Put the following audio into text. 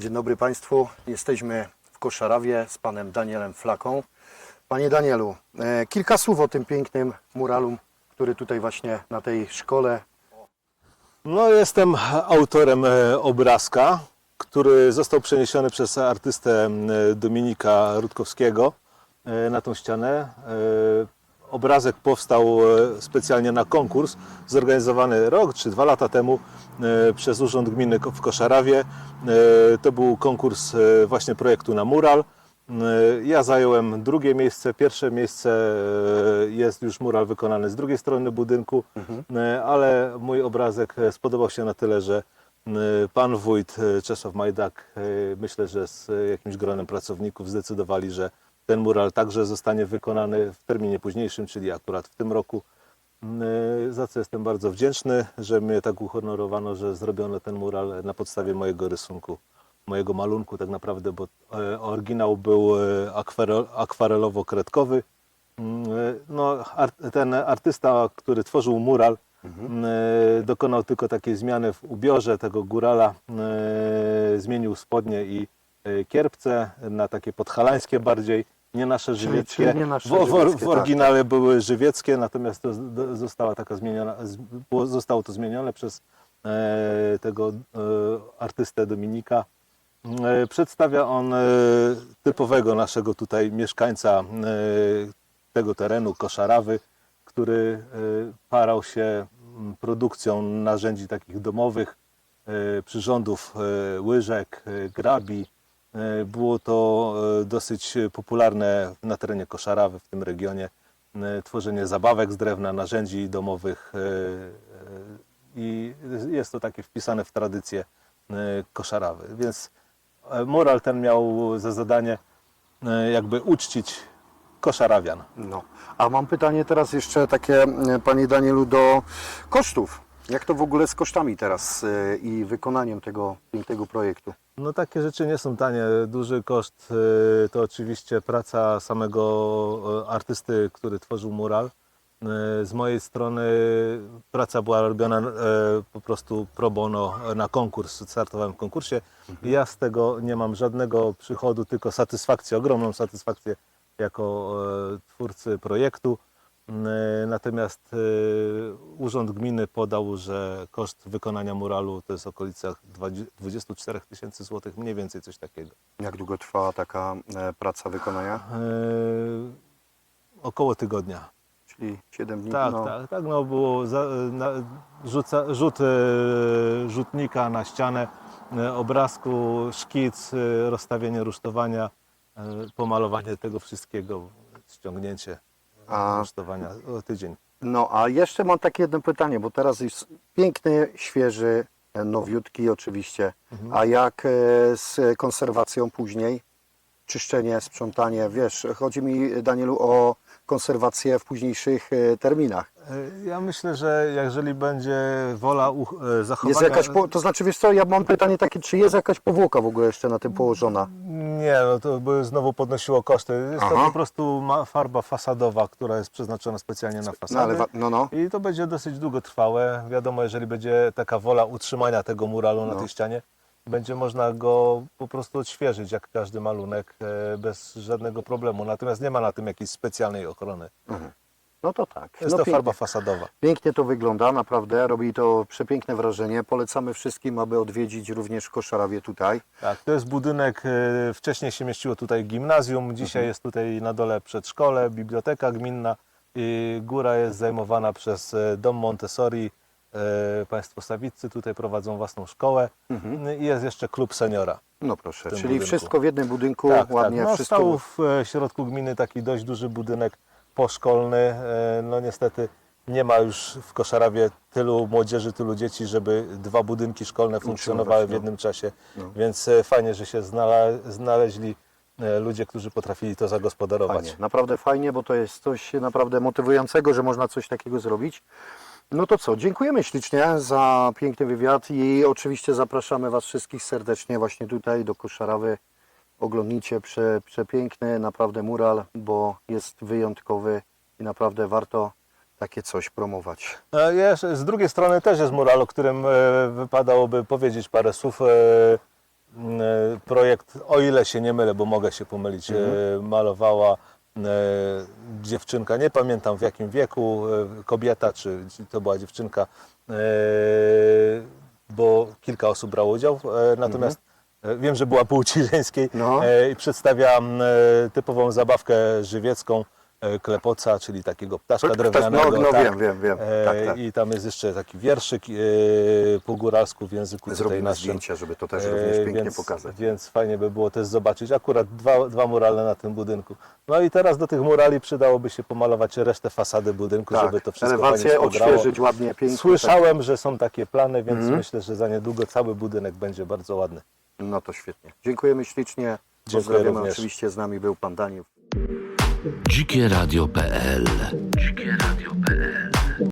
Dzień dobry Państwu. Jesteśmy w Koszarawie z panem Danielem Flaką. Panie Danielu, e, kilka słów o tym pięknym muralu, który tutaj właśnie na tej szkole. No, jestem autorem e, obrazka, który został przeniesiony przez artystę m, Dominika Rutkowskiego e, na tą ścianę. Obrazek powstał e, specjalnie na konkurs zorganizowany rok czy dwa lata temu e, przez Urząd Gminy w Koszarawie. E, To był konkurs właśnie projektu na mural. Ja zająłem drugie miejsce. Pierwsze miejsce jest już mural wykonany z drugiej strony budynku, e, ale mój obrazek spodobał się na tyle, że pan wójt Czesław Majdak, myślę, że z jakimś gronem pracowników zdecydowali, że ten mural także zostanie wykonany w terminie późniejszym, czyli akurat w tym roku. E, Za co jestem bardzo wdzięczny, że mnie tak uhonorowano, że zrobiono ten mural na podstawie mojego rysunku, mojego malunku tak naprawdę, bo e, oryginał był e, akwarel, akwarelowo-kredkowy. Mm, e, No, ten artysta, który tworzył mural, mm, e, dokonał tylko takiej zmiany w ubiorze tego górala. Zmienił spodnie i kierpce na takie podhalańskie bardziej, nie nasze żywieckie. nie nasze w, żywieckie, w tak, oryginale były żywieckie, natomiast to została taka zmieniona, zostało to zmienione przez e, tego e, artystę Dominika. E, Przedstawia on e, typowego naszego tutaj mieszkańca e, tego terenu, Koszarawy, który e, parał się m, produkcją narzędzi takich domowych, e, przyrządów, e, łyżek, e, grabi. E, Było to e, dosyć popularne na terenie Koszarawy, w tym regionie, e, tworzenie zabawek z drewna, narzędzi domowych i jest to takie wpisane w tradycję Koszarawy. Więc mural ten miał za zadanie jakby uczcić Koszarawian. No. A mam pytanie teraz jeszcze takie, panie Danielu, do kosztów. Jak to w ogóle z kosztami teraz i wykonaniem tego pięknego projektu? No takie rzeczy nie są tanie. Duży koszt y, to oczywiście praca samego y, artysty, który tworzył mural. Y, Z mojej strony praca była robiona y, po prostu pro bono na konkurs. Startowałem w konkursie i ja z tego nie mam żadnego przychodu, tylko satysfakcję, ogromną satysfakcję jako y, twórcy projektu. Y, Natomiast y, Urząd Gminy podał, że koszt wykonania muralu to jest w okolicach 20 24 tysięcy złotych, mniej więcej coś takiego. Jak długo trwa taka e, praca wykonania? Y, Około tygodnia. Czyli 7 dni? Tak, no. tak, tak, no było za, na, rzuca, rzut e, rzutnika na ścianę, e, obrazku, szkic, rozstawienie rusztowania, pomalowanie tego wszystkiego, ściągnięcie A- tydzień. No a jeszcze mam takie jedno pytanie, bo teraz jest piękny, świeży, e, nowiutki oczywiście. A jak e, z konserwacją później? Czyszczenie, sprzątanie, wiesz, chodzi mi Danielu o konserwację w późniejszych e, terminach. E, Ja myślę, że jeżeli będzie wola e, zachowania... Jest jakaś, to znaczy wiesz co, ja mam pytanie takie, czy jest jakaś powłoka w ogóle jeszcze na tym położona? Nie, no to by znowu podnosiło koszty. Jest to Aha. po prostu farba fasadowa, która jest przeznaczona specjalnie na fasady. No ale, no no, I to będzie dosyć długotrwałe. Wiadomo, jeżeli będzie taka wola utrzymania tego muralu na No. tej ścianie, będzie można go po prostu odświeżyć, jak każdy malunek, e, bez żadnego problemu. Natomiast nie ma na tym jakiejś specjalnej ochrony. no to tak. Jest no, to pięknie. farba fasadowa. Pięknie to wygląda, naprawdę, robi to przepiękne wrażenie. Polecamy wszystkim, aby odwiedzić również Koszarawie tutaj. Tak, to jest budynek, e, wcześniej się mieściło tutaj gimnazjum, dzisiaj jest tutaj na dole przedszkole, biblioteka gminna i góra jest zajmowana przez e, dom Montessori. E, Państwo Sawiccy tutaj prowadzą własną szkołę i jest jeszcze klub seniora. No proszę, czyli budynku. wszystko w jednym budynku, Tak, ładnie tak. No, wszystko. stał w e, środku gminy taki dość duży budynek poszkolny. E, No niestety nie ma już w Koszarawie tylu młodzieży, tylu dzieci, żeby dwa budynki szkolne funkcjonowały w no. jednym czasie. No. Więc fajnie, że się znale- znaleźli ludzie, którzy potrafili to zagospodarować. Fajnie, naprawdę fajnie, bo to jest coś naprawdę motywującego, że można coś takiego zrobić. No to co, dziękujemy ślicznie za piękny wywiad i oczywiście zapraszamy Was wszystkich serdecznie właśnie tutaj do Koszarawy. Oglądnijcie prze, przepiękny naprawdę mural, bo jest wyjątkowy i naprawdę warto takie coś promować. E, Jeszcze z drugiej strony też jest mural, o którym e, wypadałoby powiedzieć parę słów. E, projekt, o ile się nie mylę, bo mogę się pomylić, e, malowała dziewczynka, nie pamiętam w jakim wieku, e, kobieta czy to była dziewczynka, e, bo kilka osób brało udział, e, natomiast e, wiem, że była płci żeńskiej No. e, i przedstawia m, e, typową zabawkę żywiecką, e, klepoca, czyli takiego ptaszka Tak, drewnianego. no, no tak. wiem, wiem, wiem. E, Tak, tak. I tam jest jeszcze taki wierszyk e, po góralsku w języku Zrobimy naszym. zdjęcia, żeby to też również E, pięknie więc, pokazać. Więc fajnie by było też zobaczyć akurat dwa, dwa murale na tym budynku. No i teraz do tych murali przydałoby się pomalować resztę fasady budynku, Tak, żeby to wszystko elewację odświeżyć ładnie, pięknie. tak. Słyszałem, że są takie plany, więc myślę, że za niedługo cały budynek będzie bardzo ładny. No to świetnie. Dziękujemy ślicznie. Dziękuję Pozdrawiamy. również. Oczywiście z nami był Pan Daniel. Dzikie Radio.pl Dzikie Radio.pl